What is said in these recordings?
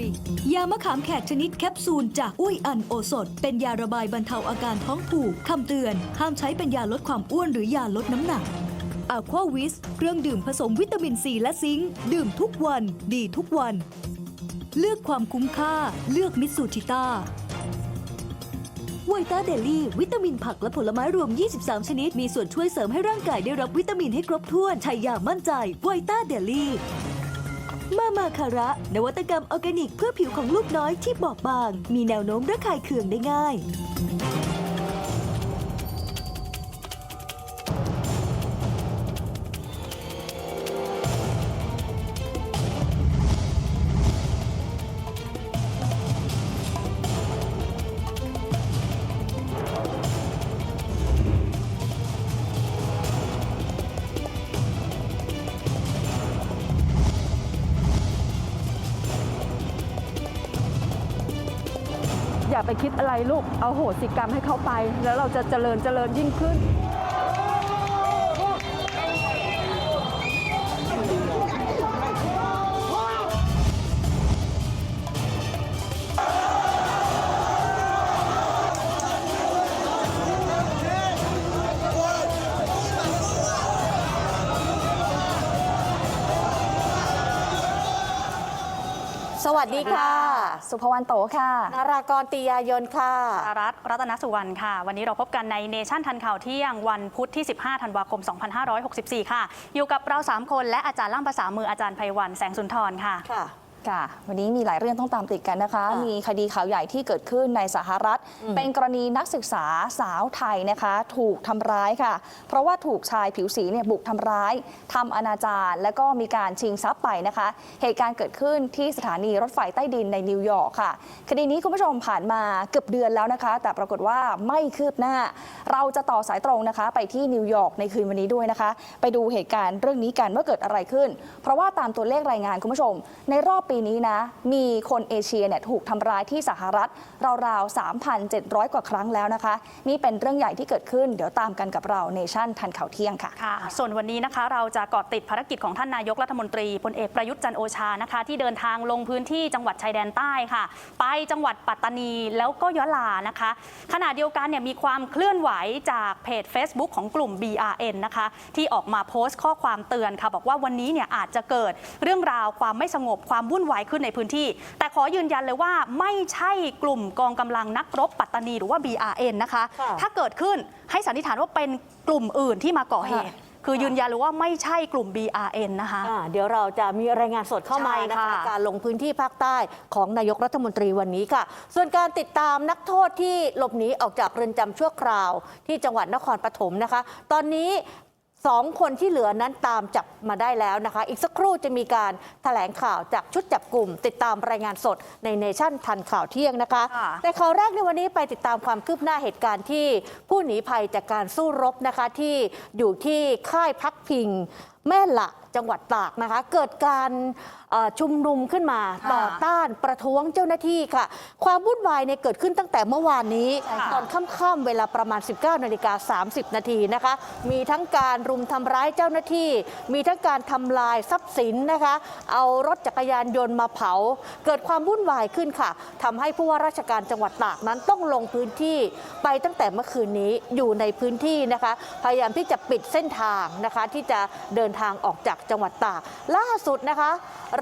ย ยามะขามแขกชนิดแคปซูลจากอุ้ยอันโอสถ เป็นยาระบายบรรเทาอาการท้องผูกคำเตือน ห้ามใช้เป็นยาลดความอ้วนหรือยาลดน้ำหนักอะควาวิสเครื่องดื่มผสมวิตามินซีและซิงค์ดื่มทุกวัน ดีทุกวัน เลือกความคุ้มค่า เลือกมิตซูชิต้าไวต้าเดลี่วิตามินผักและผลไม้รวม 23 ชนิด มีส่วนช่วยเสริมให้ร่างกายได้รับวิตามินให้ครบถ้วนใช้อย่างมั่นใจไวต้าเดลี่ มามาคาระ นวัตกรรมออร์แกนิกเพื่อผิวของลูกน้อยที่บอบบาง มีแนวโน้มระคายเคืองได้ง่าย ลูกเอาโหสิกรรมให้เขาไป แล้วเราจะเจริญเจริญยิ่งขึ้น สวัสดีค่ะ สุภวรรณโตค่ะ นารากรตียายนค่ะอารัตน์รัตนสุวรรณค่ะ วันนี้เราพบกันในเนชั่นทันข่าวเที่ยงวันพุธที่ 15 ธันวาคม 2564 ค่ะ อยู่กับเรา 3 คนและอาจารย์ล่ามภาษามืออาจารย์ไพวันแสงสุนทรค่ะ ค่ะค่ะ วันนี้มีหลายเรื่องต้องตามติดกันนะคะค่ะมีคดีข่าวใหญ่ที่เกิดขึ้นในสหรัฐ เป็นกรณีนักศึกษาสาวไทยนะคะ ถูกทำร้ายค่ะ เพราะว่าถูกชายผิวสีเนี่ยบุกทำร้ายทำอนาจารและก็มีการชิงทรัพย์ไปนะคะ เหตุการณ์เกิดขึ้นที่สถานีรถไฟใต้ดินในนิวยอร์กค่ะ คดีนี้คุณผู้ชมผ่านมาเกือบเดือนแล้วนะคะ แต่ปรากฏว่าไม่คืบหน้า เราจะต่อสายตรงนะคะ ไปที่นิวยอร์กในคืนวันนี้ด้วยนะคะ ไปดูเหตุการณ์เรื่องนี้กันว่าเกิดอะไรขึ้น เพราะว่าตามตัวเลขรายงานคุณผู้ชมในรอบปีนี้นะ มีคนเอเชียเนี่ยถูกทำร้ายที่สหรัฐ ราวๆ 3,700 กว่าครั้งแล้วนะคะ นี่เป็นเรื่องใหญ่ที่เกิดขึ้น เดี๋ยวตามกันกับเราเนชั่นทันข่าวเที่ยงค่ะค่ะ ส่วนวันนี้นะคะเราจะเกาะติดภารกิจของท่านนายกรัฐมนตรีพลเอกประยุทธ์จันโอชานะคะที่เดินทางลงพื้นที่จังหวัดชายแดนใต้ค่ะ ไปจังหวัดปัตตานีแล้วก็ยะลานะคะ ขณะเดียวกันเนี่ยมีความเคลื่อนไหวจากเพจ Facebook ของกลุ่ม BRN นะคะที่ออกมาโพสต์ข้อความเตือนค่ะบอกว่าวันนี้เนี่ยอาจจะเกิดเรื่องราวความไม่สงบความวุ่นวายขึ้นในพื้นที่ แต่ขอยืนยันเลยว่าไม่ใช่กลุ่มกองกำลังนักรบปัตตานีหรือว่า BRN นะคะค่ะถ้าเกิดขึ้นให้สันนิษฐานว่าเป็นกลุ่มอื่นที่มาก่อเหตุคือยืนยันเลยว่าไม่ใช่กลุ่ม BRN นะคะอ่าเดี๋ยวเราจะมีรายงานสดเข้ามาใช่นะคะค่ะการลงพื้นที่ภาคใต้ของนายกรัฐมนตรีวันนี้ค่ะ ส่วนการติดตามนักโทษที่หลบหนีออกจากเรือนจำชั่วคราว ที่จังหวัดนครปฐมนะคะ ตอนนี้ สองคนที่เหลือนั้นตามจับมาได้แล้วนะคะ อีกสักครู่จะมีการแถลงข่าวจากชุดจับกลุ่ม ติดตามรายงานสดในเนชั่นทันข่าวเที่ยงนะคะค่ะแต่ข่าวแรกในวันนี้ไปติดตามความคืบหน้าเหตุการณ์ที่ผู้หนีภัยจากการสู้รบนะคะที่อยู่ที่ค่ายพักพิง แม่ละจังหวัดตากนะคะ เกิดการเอ่อชุมนุมขึ้นมาค่ะต่อต้านประท้วงเจ้าหน้าที่ค่ะ ความวุ่นวายเนี่ยเกิดขึ้นตั้งแต่เมื่อวานนี้ใช่ค่ะตอนค่ำๆเวลาประมาณ 19นาฬิกา30 นาทีนะคะ มีทั้งการรุมทำร้ายเจ้าหน้าที่ มีทั้งการทำลายทรัพย์สินนะคะ เอารถจักรยานยนต์มาเผา เกิดความวุ่นวายขึ้นค่ะทำให้ผู้ว่าราชการจังหวัดตากนั้นต้องลงพื้นที่ไปตั้งแต่เมื่อคืนนี้อยู่ในพื้นที่นะคะ พยายามที่จะปิดเส้นทางนะคะที่จะเดินทางออกจากจังหวัดตาก ล่าสุดนะคะ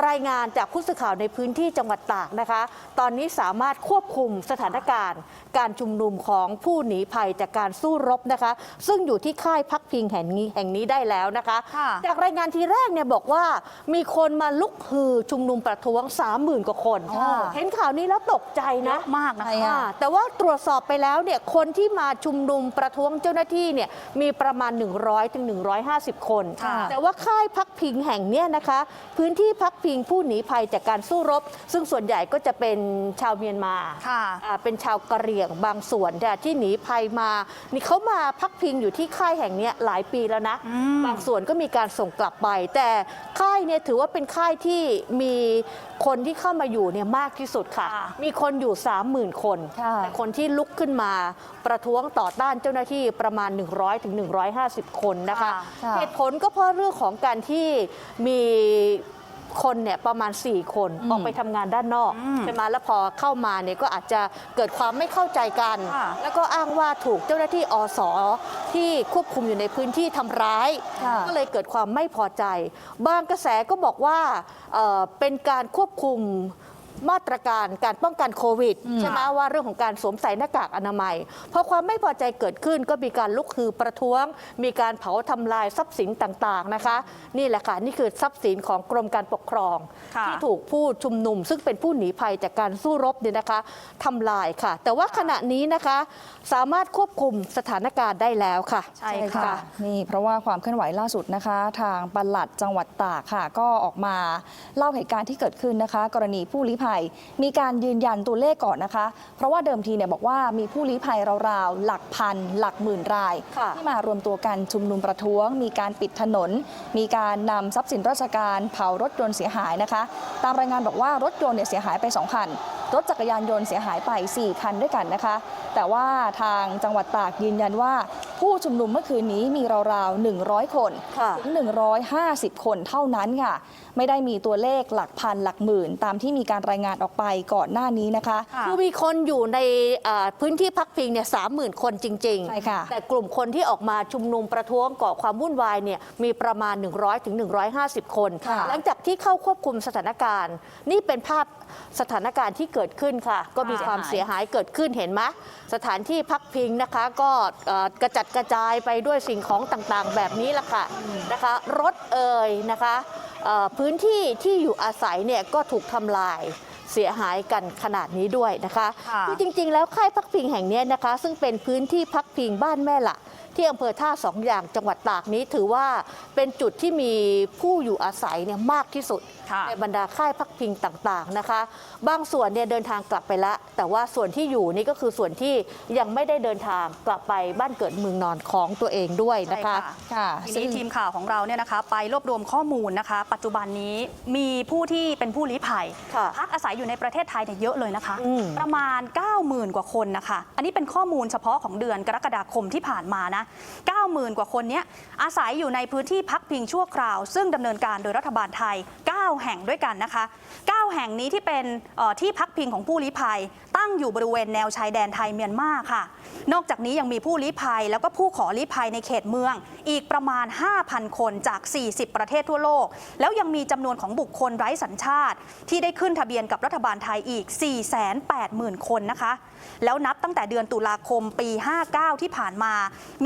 รายงานจากผู้สื่อข่าวในพื้นที่จังหวัดตากนะคะ ตอนนี้สามารถควบคุมสถานการณ์ การชุมนุมของผู้หนีภัยจากการสู้รบนะคะ ซึ่งอยู่ที่ค่ายพักพิงแห่งนี้แห่งนี้ได้แล้วนะคะ ค่ะ จากรายงานทีแรกเนี่ยบอกว่ามีคนมาลุกฮือชุมนุมประท้วง 30,000 กว่าคน ค่ะ เห็นข่าวนี้แล้วตกใจเยนะ อะมากนะใช่คะ ค่ะอ่าแต่ว่าตรวจสอบไปแล้วเนี่ยคนที่มาชุมนุมประท้วงเจ้าหน้าที่เนี่ยมีประมาณ 100ถึง150 คน ค่ะแต่ว่าค่ายพักพิงแห่งเนี้ยนะคะ พื้นที่พักพิงผู้หนีภัยจากการสู้รบ ซึ่งส่วนใหญ่ก็จะเป็นชาวเมียนมาค่ะอ่าเป็นชาวกะเหรี่ยงบางส่วนเนี่ยที่หนีภัยมานี่เขามาพักพิงอยู่ที่ค่ายแห่งเนี้ยหลายปีแล้วนะ อืม บางส่วนก็มีการส่งกลับไป แต่ค่ายเนี่ยถือว่าเป็นค่ายที่มีคนที่เข้ามาอยู่เนี่ยมากที่สุดค่ะ ค่ะมีคนอยู่ 30,000 คนค่ะ แต่คนที่ลุกขึ้นมาประท้วงต่อต้านเจ้าหน้าที่ประมาณ 100ถึง150 คนนะคะ ค่ะ เหตุผลก็เพราะเรื่องของการที่มีคนเนี่ยประมาณ 4 คนออกไปทำงานด้านนอกใช่ไหมแล้วพอเข้ามาเนี่ยก็อาจจะเกิดความไม่เข้าใจกัน ค่ะแล้วก็อ้างว่าถูกเจ้าหน้าที่อสที่ควบคุมอยู่ในพื้นที่ทำร้าย ค่ะ ก็เลยเกิดความไม่พอใจ บางกระแสก็บอกว่าเอ่อเป็นการควบคุม มาตรการการป้องกันโควิดใช่ไหมว่าเรื่องของการสวมใส่หน้ากากอนามัยพอความไม่พอใจเกิดขึ้นก็มีการลุกฮือประท้วง มีการเผาทำลายทรัพย์สินต่างๆนะคะ นี่แหละค่ะนี่คือทรัพย์สินของกรมการปกครองค่ะที่ถูกผู้ชุมนุม ซึ่งเป็นผู้หนีภัยจากการสู้รบเนี่ยนะคะทำลายค่ะ แต่ว่าขณะนี้นะคะ สามารถควบคุมสถานการณ์ได้แล้วค่ะ ใช่ค่ะนี่เพราะว่าความเคลื่อนไหวล่าสุดนะคะ ทางปลัดจังหวัดตากค่ะ ก็ออกมาเล่าเหตุการณ์ที่เกิดขึ้นนะคะ กรณีผู้ลี้ภัยมีการยืนยันตัวเลขก่อนนะคะ เพราะว่าเดิมทีเนี่ยบอกว่ามีผู้ลี้ภัยราวๆ หลักพัน หลักหมื่นรายค่ะที่มารวมตัวกันชุมนุมประท้วง มีการปิดถนน มีการนำทรัพย์สินราชการเผารถยนต์เสียหายนะคะ ตามรายงานบอกว่ารถยนต์เนี่ยเสียหายไปสองคันรถจักรยานยนต์เสียหายไป 4 คันด้วยกันนะคะแต่ว่าทางจังหวัดตากยืนยันว่า ผู้ชุมนุมเมื่อคืนนี้มีราวๆ 100 คนค่ะถึง 150 คนเท่านั้นค่ะ ไม่ได้มีตัวเลขหลักพันหลักหมื่น ตามที่มีการรายงานออกไปก่อนหน้านี้นะคะค่ะคือมีคนอยู่ในอ่าพื้นที่พักพิงเนี่ยสามหมื่นคนจริงใช่ค่ะ แต่กลุ่มคนที่ออกมาชุมนุมประท้วงก่อความวุ่นวายเนี่ยมีประมาณ 100ถึง150 คนค่ะหลังจากที่เข้าควบคุมสถานการณ์ นี่เป็นภาพสถานการณ์ที่เกิดขึ้นค่ะ ก็มีความเสียหายเกิดขึ้นเห็นไหมสถานที่พักพิงนะคะก็เอ่อกระจัดกระจายไปด้วยสิ่งของต่างๆ แบบนี้ละค่ะนะคะรถเอ่ยนะคะเอ่อพื้นที่ที่อยู่อาศัยเนี่ยก็ถูกทำลายเสียหายกันขนาดนี้ด้วยนะคะค่ะคือจริงๆ แล้วค่ายพักพิงแห่งเนี้ยนะคะ ซึ่งเป็นพื้นที่พักพิงบ้านแม่ละ ที่อำเภอท่าสองอย่างจังหวัดตากนี้ถือว่าเป็นจุดที่มีผู้อยู่อาศัยเนี่ยมากที่สุดค่ะในบรรดาค่ายพักพิงต่างๆนะคะ บางส่วนเนี่ยเดินทางกลับไปแล้วแต่ว่าส่วนที่อยู่นี่ก็คือส่วนที่ยังไม่ได้เดินทางกลับไปบ้านเกิดเมืองนอนของตัวเองด้วยนะคะใช่ค่ะค่ะทีนี้ทีมข่าวของเราเนี่ยนะคะไปรวบรวมข้อมูลนะคะ ปัจจุบันนี้มีผู้ที่เป็นผู้ลี้ภัยค่ะพักอาศัยอยู่ในประเทศไทยเนี่ยเยอะเลยนะคะอืมประมาณ 90,000 กว่าคนนะคะ อันนี้เป็นข้อมูลเฉพาะของเดือนกรกฎาคมที่ผ่านมานะ90,000 กว่าคนนี้อาศัยอยู่ในพื้นที่พักพิงชั่วคราว ซึ่งดำเนินการโดยรัฐบาลไทย 9 แห่งด้วยกันนะคะ 9 แห่งนี้ที่เป็นที่พักพิงของผู้ลี้ภัย ตั้งอยู่บริเวณแนวชายแดนไทยเมียนมาค่ะ นอกจากนี้ยังมีผู้ลี้ภัย แล้วก็ผู้ขอลี้ภัยในเขตเมือง อีกประมาณ 5,000 คนจาก 40 ประเทศทั่วโลก แล้วยังมีจำนวนของบุคคลไร้สัญชาติ ที่ได้ขึ้นทะเบียนกับรัฐบาลไทยอีก 480,000 คนนะคะ แล้วนับตั้งแต่เดือนตุลาคมปี 59 ที่ผ่านมา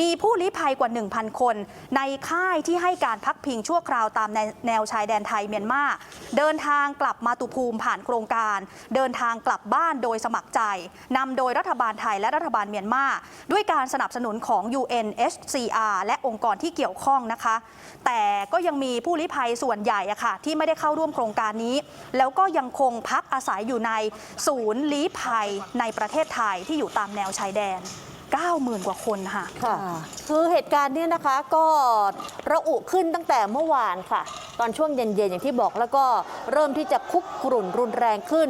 มีผู้ลี้ภัยกว่า 1,000 คน ในค่ายที่ให้การพักพิงชั่วคราวตามแนวแนวชายแดนไทยเมียนมาเดินทางกลับมาตุภูมิผ่านโครงการ เดินทางกลับบ้านโดยสมัครใจนำโดยรัฐบาลไทยและรัฐบาลเมียนมาด้วยการสนับสนุนของ UNHCR และองค์กรที่เกี่ยวข้องนะคะ แต่ก็ยังมีผู้ลี้ภัยส่วนใหญ่อะค่ะที่ไม่ได้เข้าร่วมโครงการนี้ แล้วก็ยังคงพักอาศัยอยู่ในศูนย์ลี้ภัยในประเทศไทยที่อยู่ตามแนวชายแดน 90,000 กว่าคนค่ะ ค่ะ คือเหตุการณ์เนี้นะคะก็ระอุขึ้นตั้งแต่เมื่อวานค่ะ ตอนช่วงเย็นๆ อย่างที่บอกแล้วก็เริ่มที่จะคุกกรุ่นรุนแรงขึ้น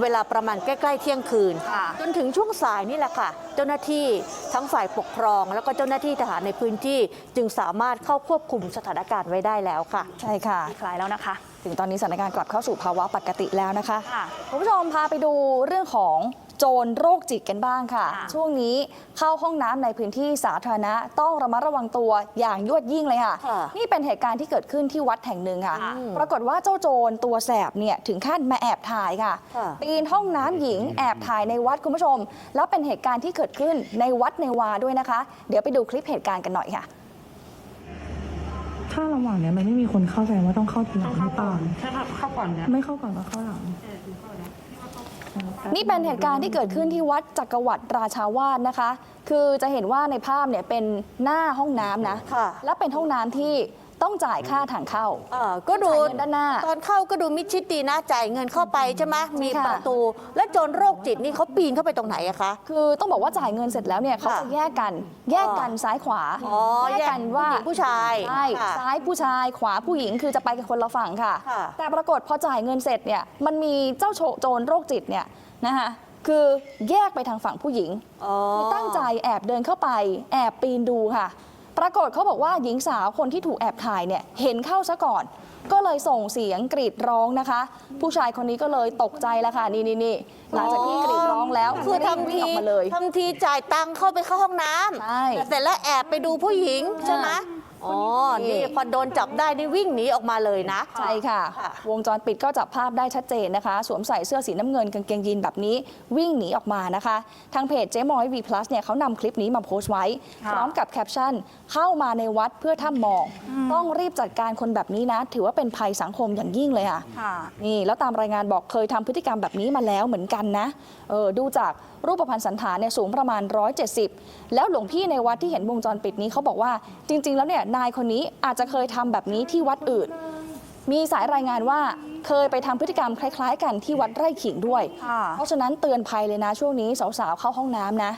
เวลาประมาณใกล้ๆเที่ยงคืน ค่ะ จนถึงช่วงสายนี่แหละค่ะ เจ้าหน้าที่ทั้งฝ่ายปกครอง แล้วก็เจ้าหน้าที่ทหารในพื้นที่จึงสามารถเข้าควบคุมสถานการณ์ไว้ได้แล้วค่ะ ใช่ค่ะ คลายแล้วนะคะ ถึงตอนนี้สถานการณ์กลับเข้าสู่ภาวะปกติแล้วนะคะ ค่ะ คุณผู้ชมพาไปดูเรื่องของ โจรโรคจิตกันบ้างค่ะค่ะ ช่วงนี้เข้าห้องน้ำในพื้นที่สาธารณะต้องระมัดระวังตัวอย่างยวดยิ่งเลยค่ะค่ะนี่เป็นเหตุการณ์ที่เกิดขึ้นที่วัดแห่งหนึ่งค่ะค่ะ ปรากฏว่าเจ้าโจรตัวแสบเนี่ยถึงขั้นมาแอบถ่ายค่ะค่ะปีนห้องน้ำหญิงแอบถ่ายในวัดคุณผู้ชม แล้วเป็นเหตุการณ์ที่เกิดขึ้นในวัดในวาด้วยนะคะ เดี๋ยวไปดูคลิปเหตุการณ์กันหน่อยค่ะถ้าระหว่างเนี้ยมันไม่มีคนเข้าใจว่าต้องเข้าทีหลังหรือเปล่าใช่ค่ะเข้าก่อนนะไม่เข้าก่อนก็เข้าหลัง นี่เป็นเหตุการณ์ที่เกิดขึ้นที่วัดจักรวรรดิราชาวาสนะคะ คือจะเห็นว่าในภาพเนี่ยเป็นหน้าห้องน้ำนะค่ะและเป็นห้องน้ำที่ ต้องจ่ายค่าทางเข้า เอ่อก็ดูจ่ายเงินด้านหน้าตอนเข้าก็ดูมิดชิดดีนะจ่ายเงินเข้าไปใช่ไหมมีค่ะ ประตู และโจรโรคจิตนี่เขาปีนเข้าไปตรงไหนอะคะ คือต้องบอกว่าจ่ายเงินเสร็จแล้วเนี่ยเขาค่ะจะแยกกันแยกกันซ้ายขวาอ๋อแยกกันว่าผู้หญิงผู้ชายใช่ค่ะซ้ายผู้ชายขวาผู้หญิงคือจะไปกันคนละฝั่งค่ะ ค่ะแต่ปรากฏพอจ่ายเงินเสร็จเนี่ยมันมีเจ้าโจโจรโรคจิตเนี่ยนะคะคือแยกไปทางฝั่งผู้หญิงอ๋อ คือตั้งใจแอบเดินเข้าไป แอบปีนดูค่ะ ปรากฏเขาบอกว่าหญิงสาวคนที่ถูกแอบถ่ายเนี่ยเห็นเข้าซะก่อน ก็เลยส่งเสียงกรีดร้องนะคะ ผู้ชายคนนี้ก็เลยตกใจแล้วค่ะนี่นี่นี่หลังจากที่กรีดร้องแล้วคือรีบทำวิ่งทีออกมาเลยทำทีจ่ายตังค์เข้าไปเข้าห้องน้ำใช่แต่เสร็จแล้วแอบไปดูผู้หญิงใช่ไหม อ๋อนี่นี่พอโดนจับได้นี่วิ่งหนีออกมาเลยนะ ใช่ค่ะ ค่ะ วงจรปิดก็จับภาพได้ชัดเจนนะคะ สวมใส่เสื้อสีน้ำเงินกางเกงยีนแบบนี้ วิ่งหนีออกมานะคะ ทางเพจเจ๊มอยวีพลัสเนี่ยเขานำคลิปนี้มาโพสต์ไว้พร้อมกับแคปชั่น เข้ามาในวัดเพื่อถ้ำมอง ต้องรีบจัดการคนแบบนี้นะ ถือว่าเป็นภัยสังคมอย่างยิ่งเลยค่ะ ค่ะ นี่แล้วตามรายงานบอกเคยทำพฤติกรรมแบบนี้มาแล้วเหมือนกันนะ เออดูจากรูปพรรณสันฐานเนี่ยสูงประมาณ 170 แล้วหลวงพี่ในวัดที่เห็นวงจรปิดนี้เขาบอกว่าจริง ๆ แล้วเนี่ยนายคนนี้อาจจะเคยทำแบบนี้ที่วัดอื่น มีสายรายงานว่าเคยไปทำพฤติกรรมคล้าย ๆ กันที่วัดไร่ขิงด้วยค่ะเพราะฉะนั้นเตือนภัยเลยนะช่วงนี้สาวๆเข้าห้องน้ำนะ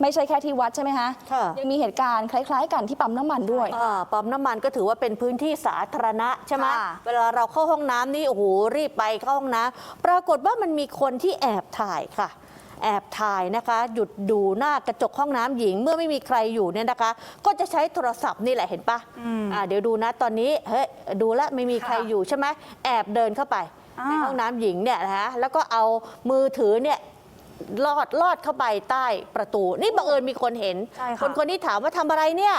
ไม่ใช่แค่ที่วัดใช่ไหมคะค่ะยังมีเหตุการณ์คล้าย ๆ กันที่ปั๊มน้ำมันด้วยอ่าปั๊มน้ำมันก็ถือว่าเป็นพื้นที่สาธารณะใช่ไหมค่ะเวลาเราเข้าห้องน้ำนี่โอ้โหรีบไปเข้าห้องน้ำปรากฏว่ามันมีคนที่แอบถ่ายค่ะ แอบถ่ายนะคะหยุดดูหน้ากระจกห้องน้ำหญิง เมื่อไม่มีใครอยู่เนี่ยนะคะ ก็จะใช้โทรศัพท์นี่แหละเห็นปะอ่าเดี๋ยวดูนะตอนนี้เฮ้ยดูแล้วไม่มีใครอยู่ใช่ไหมแอบเดินเข้าไปอ่าในห้องน้ำหญิงเนี่ยนะคะแล้วก็เอามือถือเนี่ยลอดลอดเข้าไปใต้ประตู นี่บังเอิญมีคนเห็น ใช่ค่ะคนคนนี้ถามว่าทำอะไรเนี่ย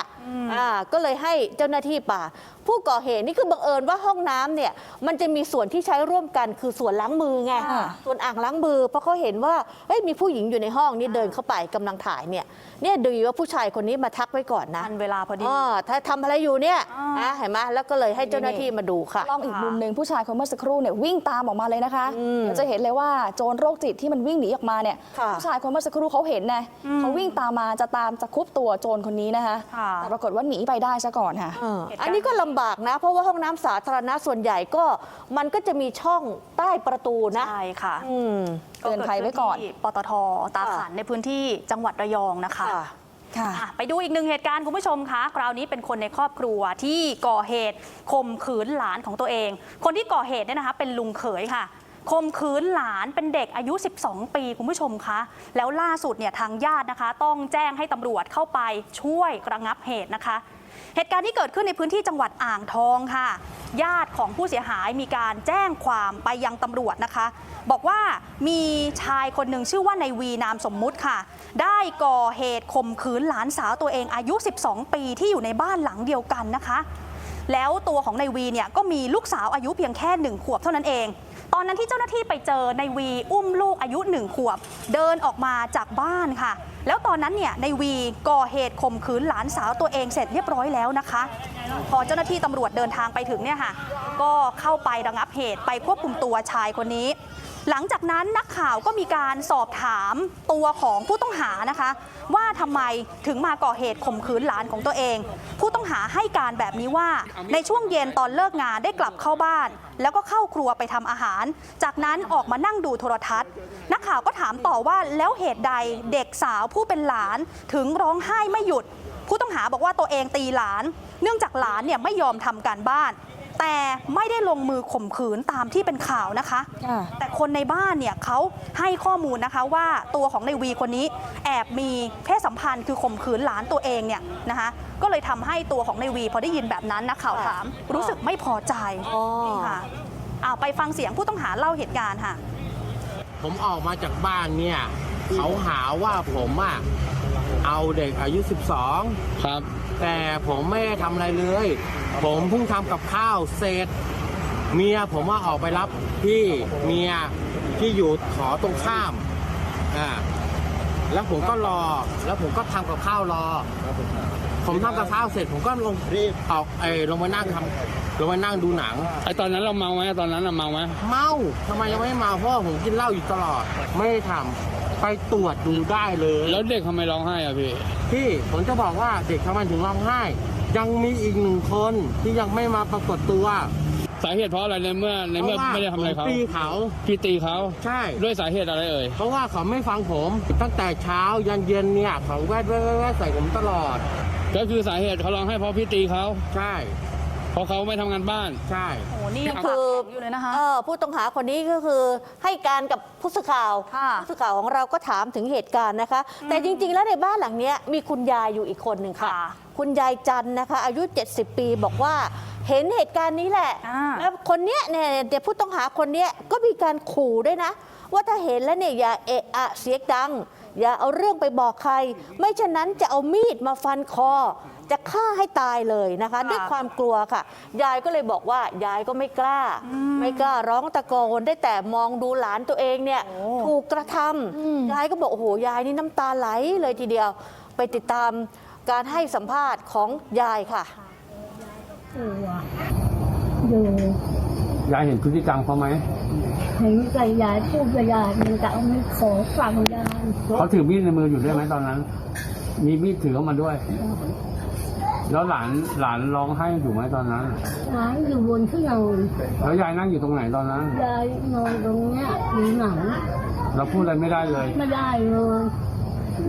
อ่าก็เลยให้เจ้าหน้าที่ป่า ผู้ก่อเหตุนี่คือบังเอิญว่าห้องน้ำเนี่ยมันจะมีส่วนที่ใช้ร่วมกันคือส่วนล้างมือไงค่ะ ส่วนอ่างล้างมือเพราะเขาเห็นว่าเฮ้ยมีผู้หญิงอยู่ในห้องนี่เดินเข้าไปกำลังถ่ายเนี่ยเนี่ยดูว่าผู้ชายคนนี้มาทักไว้ก่อนนะทันเวลาพอดี อ๋อถ้าทำอะไรอยู่เนี่ยอ่าน นะเห็นไหมแล้วก็เลยให้เจ้าหน้าที่มาดูค่ะกล้องอีกมุมหนึ่งผู้ชายคนเมื่อสักครู่เนี่ยวิ่งตามออกมาเลยนะคะอืมเดี๋ยวจะเห็นเลยว่าโจรโรคจิตที่มันวิ่งหนีออกมาเนี่ยค่ะผู้ชายคนเมื่อสักครู่เขาเห็นนะเขาวิ่งตามมาจะตามจะคุบตัวโจรคนนี้นะคะค่ะ แต่ปรากฏว่าหนีไปได้ซะก่อนค่ะเอออันนี้ก็ลำบากนะ เพราะว่าห้องน้ำสาธารณะส่วนใหญ่ก็ มันก็จะมีช่องใต้ประตูนะใช่ค่ะอืมเตือนภัยไว้ก่อน ที่ปตทตาขันในพื้นที่จังหวัดระยองนะคะค่ะค่ะ อะไปดูอีกหนึ่งเหตุการณ์คุณผู้ชมคะคราวนี้เป็นคนในครอบครัวที่ก่อเหตุข่มขืนหลานของตัวเอง คนที่ก่อเหตุเนี่ยนะคะ เป็นลุงเขยค่ะข่มขืนหลานเป็นเด็กอายุ 12 ปีคุณผู้ชมคะแล้วล่าสุดเนี่ยทางญาตินะคะ ต้องแจ้งให้ตำรวจเข้าไปช่วยระงับเหตุนะคะ เหตุการณ์ที่เกิดขึ้นในพื้นที่จังหวัดอ่างทองค่ะ ญาติของผู้เสียหายมีการแจ้งความไปยังตำรวจนะคะ บอกว่ามีชายคนหนึ่งชื่อว่าในวีนามสมมุติค่ะ ได้ก่อเหตุข่มขืนหลานสาวตัวเองอายุ 12 ปีที่อยู่ในบ้านหลังเดียวกันนะคะ แล้วตัวของในวีเนี่ยก็มีลูกสาวอายุเพียงแค่หนึ่งขวบเท่านั้นเอง อนนั้นที่เจ้าหน้าที่ไปเจอในวีอุ้มลูกอายุหนึ่งขวบ เดินออกมาจากบ้านค่ะ แล้วตอนนั้นเนี่ยในวีก่อเหตุข่มขืนหลานสาวตัวเองเสร็จเรียบร้อยแล้วนะคะ พอเจ้าหน้าที่ตำรวจเดินทางไปถึงเนี่ยค่ะ ก็เข้าไประงับเหตุไปควบคุมตัวชายคนนี้ หลังจากนั้นนักข่าวก็มีการสอบถามตัวของผู้ต้องหานะคะ ว่าทำไมถึงมาก่อเหตุข่มขืนหลานของตัวเอง ผู้ต้องหาให้การแบบนี้ว่า ในช่วงเย็นตอนเลิกงานได้กลับเข้าบ้าน แล้วก็เข้าครัวไปทำอาหาร จากนั้นออกมานั่งดูโทรทัศน์ นักข่าวก็ถามต่อว่าแล้วเหตุใดเด็กสาวผู้เป็นหลานถึงร้องไห้ไม่หยุด ผู้ต้องหาบอกว่าตัวเองตีหลาน เนื่องจากหลานเนี่ยไม่ยอมทำการบ้าน แต่ไม่ได้ลงมือข่มขืนตามที่เป็นข่าวนะคะค่ะแต่คนในบ้านเนี่ยเขาให้ข้อมูลนะคะว่าตัวของในวีคนนี้แอบมีเพศสัมพันธ์คือข่มขืนหลานตัวเองเนี่ยนะคะก็เลยทำให้ตัวของในวีพอได้ยินแบบนั้นนักข่าวถาม รู้สึกไม่พอใจอ๋อนี่ค่ะเอาไปฟังเสียงผู้ต้องหาเล่าเหตุการณ์ค่ะ ผมออกมาจากบ้านเนี่ยเขาหาว่าผมอะ เอาเด็กอายุ12ครับแต่ผมไม่ได้ทำอะไรเลย ผมเพิ่งทำกับข้าวเสร็จ เมียผมว่าออกไปรับพี่เมียที่อยู่ขอตรงข้ามอ่าแล้วผมก็รอ แล้วผมก็ทำกับข้าวรอ ผมทำกับข้าวเสร็จ ผมก็ลงออกไอ้ลงมานั่งทำลงมานั่งดูหนัง ไอตอนนั้นเราเมาไหมตอนนั้นเราเมาไหมเมาทำไมยังไม่เมาเพราะว่าผมกินเหล้าอยู่ตลอด ไม่ได้ทำ ไปตรวจดูได้เลย แล้วเด็กทำไมร้องไห้อะพี่ พี่ผมจะบอกว่าเด็กทำไมถึงร้องไห้ ยังมีอีกหนึ่งคนที่ยังไม่มาปรากฏตัวสาเหตุเพราะอะไรในเมื่อในเมื่อพาะว่าไม่ได้ทำอะไรเขาผมตีเขาพี่ตีเขาใช่ด้วยสาเหตุอะไรเอ่ยเพราะว่าเขาไม่ฟังผมตั้งแต่เช้ายันเย็นเนี่ยเขาแวดแวดแวดแวดใส่ผมตลอด ก็คือสาเหตุเขาร้องไห้เพราะพี่ตีเขาใช่ เพราะเขาไม่ทำงานบ้าน ใช่ โอ้โหนี่ยังคืปากอแข็งอยู่เลยนะคะ เออผู้ต้องหาคนนี้ก็คือให้การกับผู้สื่อข่าวค่ะผู้สื่อข่าวของเราก็ถามถึงเหตุการณ์นะคะ แต่จริง ๆ แล้วในบ้านหลังเนี้ยมีคุณยายอยู่อีกคนหนึ่งค่ะ ค่ะคุณยายจันทร์นะคะ อายุ 70 ปีบอกว่าเห็นเหตุการณ์นี้แหละอ่า แล้วคนเนี้ยเนี่ยเด็กผู้ต้องหาคนเนี้ยก็มีการขู่ด้วยนะ ว่าถ้าเห็นแล้วเนี่ยอย่าเอะอะเสียงดัง อย่าเอาเรื่องไปบอกใคร ไม่ฉะนั้นจะเอามีดมาฟันคอ จะฆ่าให้ตายเลยนะคะ ด้วยความกลัวค่ะ ยายก็เลยบอกว่ายายก็ไม่กล้า ไม่กล้าร้องตะโกนได้แต่มองดูหลานตัวเองเนี่ยถูกกระทำยายก็บอกโอ้โหยายนี่น้ำตาไหลเลยทีเดียว ไปติดตามการให้สัมภาษณ์ของยายค่ะอยู่ยายเห็นพฤติกรรมเขาไหมเห็นใจยายพูดกับยายมันจะเอาไม่ขอฟังยายเขาถือมีดในมืออยู่ด้วยไหมตอนนั้น มีมีดถือเข้ามาด้วย แล้วหลานหลานร้องไห้อยู่ไหมตอนนั้น ร้านอยู่บนที่นอนแล้วยายนั่งอยู่ตรงไหนตอนนั้น ยายนอนตรงเนี้ยมีหนังเราพูดอะไรไม่ได้เลย ไม่ได้เลย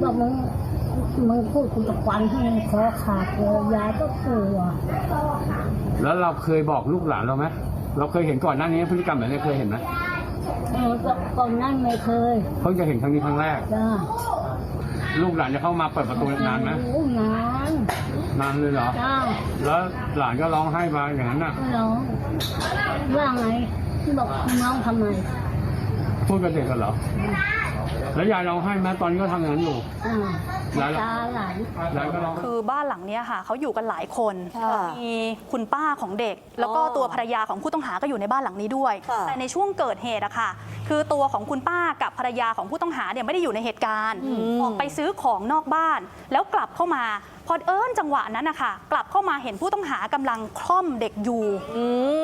บอกมึงมึงพูดกูจะควันให้มันคอขาดเลยยายก็กลัวแล้วเราเคยบอกลูกหลานเราไหมเราเคยเห็นก่อนหน้านี้พฤติกรรมแบบนี้เคยเห็นไหมเออก็ก่อนนั่นไม่เคยเพิ่งจะเห็นครั้งนี้ครั้งแรก จ้าลูกหลานจะเข้ามาเปิดประตูนานไหม โอ้นาน นานเลยเหรอ จ้าแล้วหลานก็ร้องไห้มาอย่างนั้นน่ะ ไม่ร้องว่าไงบอกน้องทำไมพูดกับเด็กกันเหรอ แล้วยายร้องไห้ไหมตอนนี้ก็ทำอย่างนั้นอยู่ อ่าแล้วตาหลานยายก็ร้อง คือบ้านหลังเนี้ยค่ะเขาอยู่กันหลายคนค่ะมีคุณป้าของเด็ก แล้วก็อ๋อตัวภรรยาของผู้ต้องหาก็อยู่ในบ้านหลังนี้ด้วย ค่ะแต่ในช่วงเกิดเหตุอะค่ะ คือตัวของคุณป้ากับภรรยาของผู้ต้องหาเนี่ยไม่ได้อยู่ในเหตุการณ์ออกไปซื้อของนอกบ้าน แล้วกลับเข้ามา พอเอิญจังหวะนั้นนะคะกลับเข้ามาเห็นผู้ต้องหากำลังคล่อมเด็กอยู่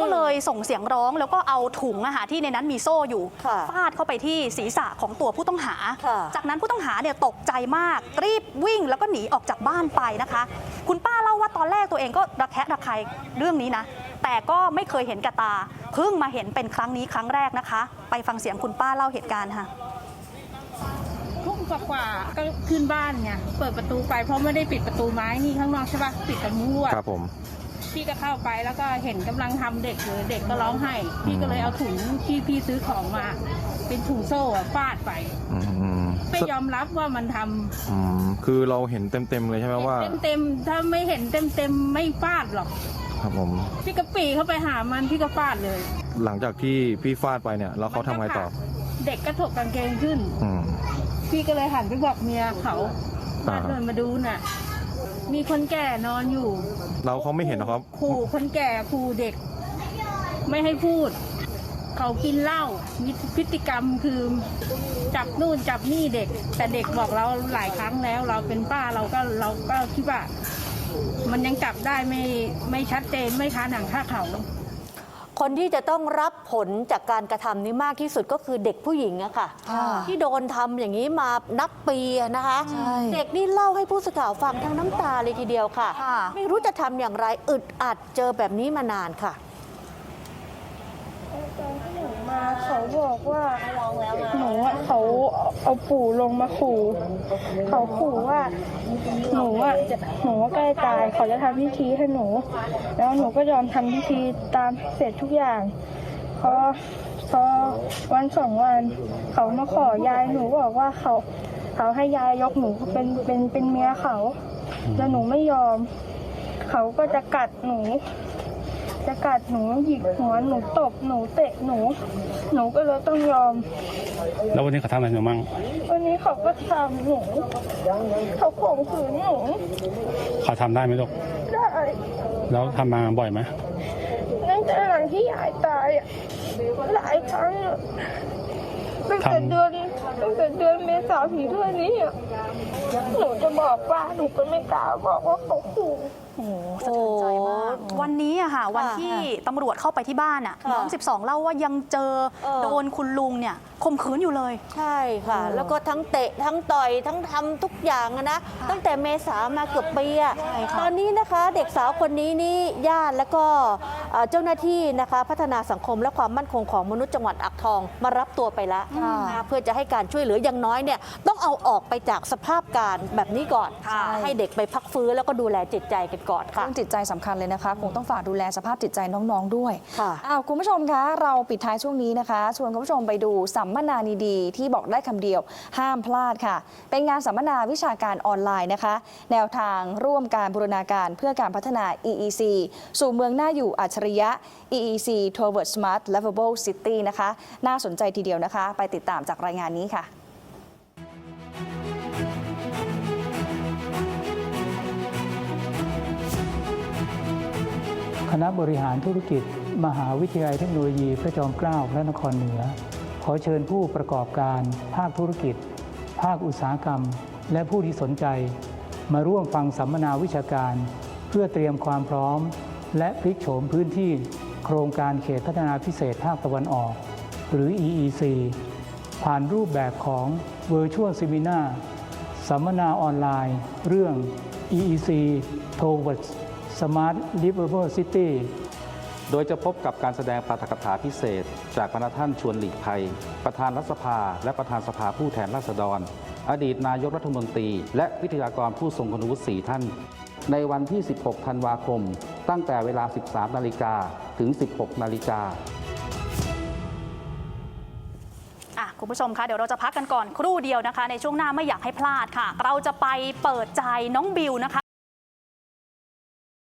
ก็เลยส่งเสียงร้องแล้วก็เอาถุงอาหารที่ในนั้นมีโซ่อยู่ค่ะฟาดเข้าไปที่ศีรษะของตัวผู้ต้องหา ค่ะ จากนั้นผู้ต้องหาเนี่ยตกใจมากรีบวิ่งแล้วก็หนีออกจากบ้านไปนะคะ คุณป้าเล่าว่าตอนแรกตัวเองก็ระแคะระคายเรื่องนี้นะ แต่ก็ไม่เคยเห็นกับตา เพิ่งมาเห็นเป็นครั้งนี้ครั้งแรกนะคะ ไปฟังเสียงคุณป้าเล่าเหตุการณ์ค่ะทุ่มกว่าๆก็ขึ้นบ้านไงเปิดประตูไปเพราะไม่ได้ปิดประตูไม้นี่ข้างนอกใช่ปะปิดแต่มุ้งลวดครับผม พี่ก็เข้าไปแล้วก็เห็นกำลังทำเด็กเลยเด็กก็ร้องไห้พี่ก็เลยเอาถุงที่พี่ซื้อของมา เป็นถุงโซ่อะฟาดไปอืมไม่ยอมรับว่ามันทำอืมคือเราเห็นเต็มๆเลยใช่ไหมว่าเต็มๆถ้าไม่เห็นเต็มๆไม่ฟาดหรอก ครับผมพี่ก็ปรีเข้าไปหามันพี่ก็ฟาดเลย หลังจากที่พี่ฟาดไปเนี่ย แล้วเขาทำไงต่อ เด็กก็ถกกางเกงขึ้นอืมพี่ก็เลยหันไปบอกเมียเขาอ่าว่าเดินมาดูน่ะ มีคนแก่นอนอยู่เราเขาไม่เห็นนะครับ ขู่คนแก่ขู่เด็ก ไม่ให้พูด เขากินเหล้ามีพฤติกรรมคือจับนู่นจับนี่เด็ก แต่เด็กบอกเราหลายครั้งแล้ว เราเป็นป้าเราก็เราก็คิดว่า มันยังจับได้ไม่ไม่ชัดเจนไม่คาหนังค่าเขา คนที่จะต้องรับผลจากการกระทำนี้มากที่สุดก็คือเด็กผู้หญิงอะค่ะที่โดนทำอย่างนี้มานับปีอะนะคะเด็กนี่เล่าให้ผู้สื่อข่าวฟังทั้งน้ำตาเลยทีเดียวค่ะ ค่ะ ไม่รู้จะทำอย่างไรอึดอัดเจอแบบนี้มานานค่ะ มาเขาบอกว่าหนูอะเขาเอาปู่ลงมาขู่เขาขู่ว่าหนูอะจะหนูใกล้ตายเขาจะทำพิธีให้หนู แล้วหนูก็ยอมทำพิธีตามเสร็จทุกอย่างพอพอวันสองวัน เขามาขอยายหนูบอกว่าเขาเขาให้ยายยกหนูเป็นเป็นเป็นเมียเขา แล้วหนูไม่ยอม เขาก็จะกัดหนู จะกัดหนูหยิกหัวหนูตบหนูเตะหนู หนูก็เลยต้องยอม แล้ววันนี้เขาทำอะไรหนูมั่งวันนี้เขาก็ทำหนูเขาข่มขืนหนูเขาทำได้ไหมลูกได้แล้วทำมาบ่อยไหมตั้งแต่หลังที่ยายตายอะหลายครั้งอะตั้งแต่เดือนตั้งแต่เดือนเมษาถึงเดือนนี้อะหนูจะบอกป้าหนูก็ไม่กล้าบอกว่าเขาขู่ โอ้โหสะเทือนใจมาก วันนี้อะค่ะวันที่ตำรวจเข้าไปที่บ้านอะค่ะน้อง 12 เล่าว่ายังเจอเออ โดนคุณลุงเนี่ยข่มขืนอยู่เลย ใช่ค่ะแล้วก็ทั้งเตะทั้งต่อยทั้งทำทุกอย่างอะนะตั้งแต่เมษามาเกือบปีอะใช่ค่ะ ตอนนี้นะคะเด็กสาวคนนี้นี่ญาติแล้วก็เอ่อเจ้าหน้าที่นะคะพัฒนาสังคมและความมั่นคงของมนุษย์จังหวัดอ่างทองมารับตัวไปแล้วนะคะเพื่อจะให้การช่วยเหลืออย่างน้อยเนี่ยต้องเอาออกไปจากสภาพการแบบนี้ก่อนค่ะให้เด็กไปพักฟื้นแล้วก็ดูแลจิตใจกันก่อนค่ะ เรื่องจิตใจสำคัญเลยนะคะ คงต้องฝากดูแลสภาพจิตใจน้อง ๆ ด้วยค่ะอ้าวคุณผู้ชมคะ เราปิดท้ายช่วงนี้นะคะ ชวนคุณผู้ชมไปดูสัมมนาดีๆที่บอกได้คำเดียว ห้ามพลาดค่ะ เป็นงานสัมมนาวิชาการออนไลน์นะคะ แนวทางร่วมการบูรณาการเพื่อการพัฒนา EEC สู่เมืองน่าอยู่อัจฉริยะ EEC Toward Smart Livable City นะคะ น่าสนใจทีเดียวนะคะ ไปติดตามจากรายงานนี้ค่ะ คณะบริหารธุรกิจ มหาวิทยาลัยเทคโนโลยีพระจอมเกล้าพระนครเหนือ ขอเชิญผู้ประกอบการ ภาคธุรกิจ ภาคอุตสาหกรรม และผู้ที่สนใจ มาร่วมฟังสัมมนาวิชาการ เพื่อเตรียมความพร้อม และพลิกโฉมพื้นที่ โครงการเขตพัฒนาพิเศษภาคตะวันออก หรือ EEC ผ่านรูปแบบของ Virtual Seminar สัมมนาออนไลน์ เรื่อง EEC Towards Smart Livable City โดยจะพบกับการแสดงปาฐกถาพิเศษ จากพระท่านชวนหลีกภัย ประธานรัฐสภา และประธานสภาผู้แทนราษฎร อดีตนายกรัฐมนตรี และวิทยากรผู้ทรงคุณวุฒิ 4 ท่าน ในวันที่ 16 ธันวาคม ตั้งแต่เวลา 13 นาฬิกาถึง 16 นาฬิกาอะคุณผู้ชมคะเดี๋ยวเราจะพักกันก่อนครู่เดียวนะคะ ในช่วงหน้าไม่อยากให้พลาดค่ะ เราจะไปเปิดใจน้องบิวนะคะ